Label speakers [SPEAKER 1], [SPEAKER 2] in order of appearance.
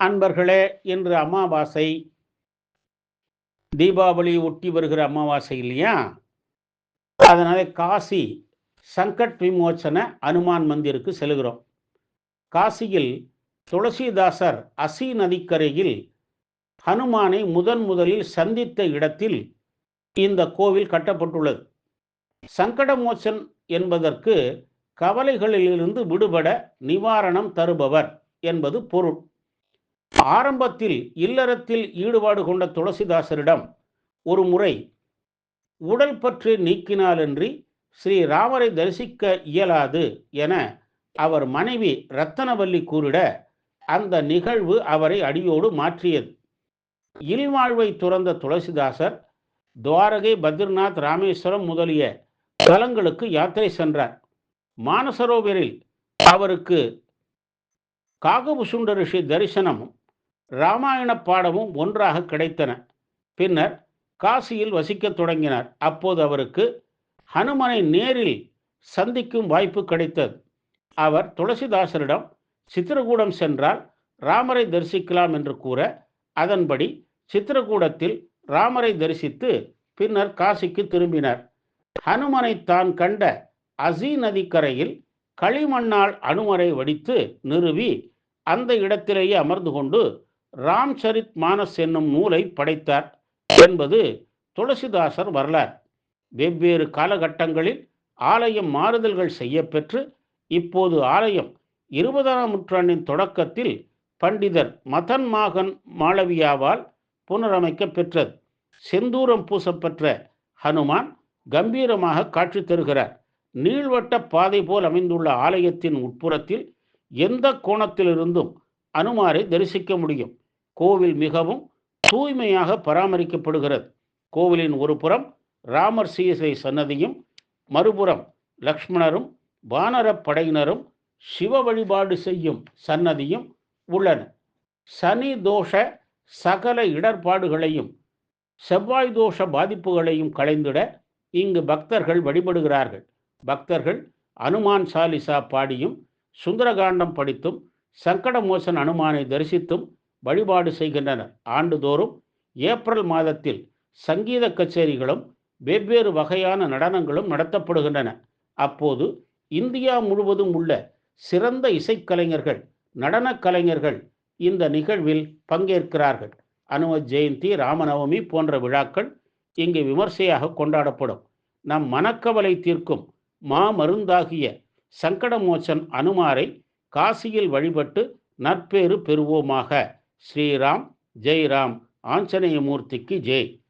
[SPEAKER 1] அன்பர்களே இன்று அமாவாசை. தீபாவளி ஒட்டி வருகிற அமாவாசை இல்லையா? அதனால காசி சங்கட் விமோச்சன அனுமான் மந்திருக்கு செல்கிறோம். காசியில் துளசிதாசர் அசி நதிக்கரையில் ஹனுமானை முதன் முதலில் சந்தித்த இடத்தில் இந்த கோவில் கட்டப்பட்டுள்ளது. சங்கடமோச்சன் என்பதற்கு கவலைகளிலிருந்து விடுபட நிவாரணம் தருபவர் என்பது பொருள். ஆரம்பத்தில் இல்லறத்தில் ஈடுபாடு கொண்ட துளசிதாசரிடம் ஒரு முறை உடல் பற்று நீக்கினாலன்றி ஸ்ரீ ராமரை தரிசிக்க இயலாது என அவர் மனைவி ரத்தனவல்லி கூறிட அந்த நிகழ்வு அவரை அடியோடு மாற்றியது. இல்வாழ்வை துறந்த துளசிதாசர் துவாரகை பத்ரிநாத் ராமேஸ்வரம் முதலிய தலங்களுக்கு யாத்திரை சென்றார். மானசரோவரில் அவருக்கு காகபுசுண்ட ரிஷி தரிசனமும் இராமாயண பாடமும் ஒன்றாக கிடைத்தன. பின்னர் காசியில் வசிக்கத் தொடங்கினார். அப்போது அவருக்கு ஹனுமனை நேரில் சந்திக்கும் வாய்ப்பு கிடைத்தது. அவர் துளசிதாசரிடம் சித்திரகூடம் சென்றால் ராமரை தரிசிக்கலாம் என்று கூற அதன்படி சித்திரகூடத்தில் ராமரை தரிசித்து பின்னர் காசிக்கு திரும்பினார். ஹனுமனை தான் கண்ட அசி நதிக்கரையில் களிமண்ணால் அனுமரை வடித்து நிறுவி அந்த இடத்திலேயே அமர்ந்து கொண்டு ராம் சரித் மானஸ் என்னும் நூலை படைத்தார் என்பது துளசிதாசர் வரலாறு. வெவ்வேறு காலகட்டங்களில் ஆலயம் மாறுதல்கள் செய்யப்பெற்று இப்போது ஆலயம் இருபதாம் நூற்றாண்டின் தொடக்கத்தில் பண்டிதர் மதன் மாகன் மாளவியாவால் புனரமைக்க பெற்றது. செந்தூரம் பூசப்பெற்ற ஹனுமான் கம்பீரமாக காட்சி தருகிறார். நீள்வட்ட பாதை போல் அமைந்துள்ள ஆலயத்தின் உட்புறத்தில் எந்த கோணத்திலிருந்தும் அனுமாரை தரிசிக்க முடியும். கோவில் மிகவும் தூய்மையாக பராமரிக்கப்படுகிறது. கோவிலின் ஒரு புறம் ராமர் சீசை சன்னதியும் மறுபுறம் லக்ஷ்மணரும் வானரப் படையினரும் சிவ வழிபாடு செய்யும் சன்னதியும் உள்ளன. சனி தோஷ சகல இடர்பாடுகளையும் செவ்வாய் தோஷ பாதிப்புகளையும் களைந்திட இங்கு பக்தர்கள் வழிபடுகிறார்கள். பக்தர்கள் அனுமான் சாலிசா பாடியும் சுந்தரகாண்டம் படித்தும் சங்கடமோசன் அனுமானை தரிசித்தும் வழிபாடு செய்கின்றனர் ஆண்டுதோறும் ஏப்ரல் மாதத்தில் சங்கீத கச்சேரிகளும் வெவ்வேறு வகையான நடனங்களும் நடத்தப்படுகின்றன. அப்போது இந்தியா முழுவதும் உள்ள சிறந்த இசைக்கலைஞர்கள் நடனக் கலைஞர்கள் இந்த நிகழ்வில் பங்கேற்கிறார்கள். அனும ஜெயந்தி ராமநவமி போன்ற விழாக்கள் இங்கு விமர்சையாக கொண்டாடப்படும். நம் மனக்கவலை தீர்க்கும் மா மருந்தாகிய சங்கடமோச்சன் அனுமாரை காசியில் வழிபட்டு நற்பேறு பெறுவோமாக. ஸ்ரீராம் ஜெய்ராம் ஆஞ்சநேயமூர்த்திக்கு ஜெய்.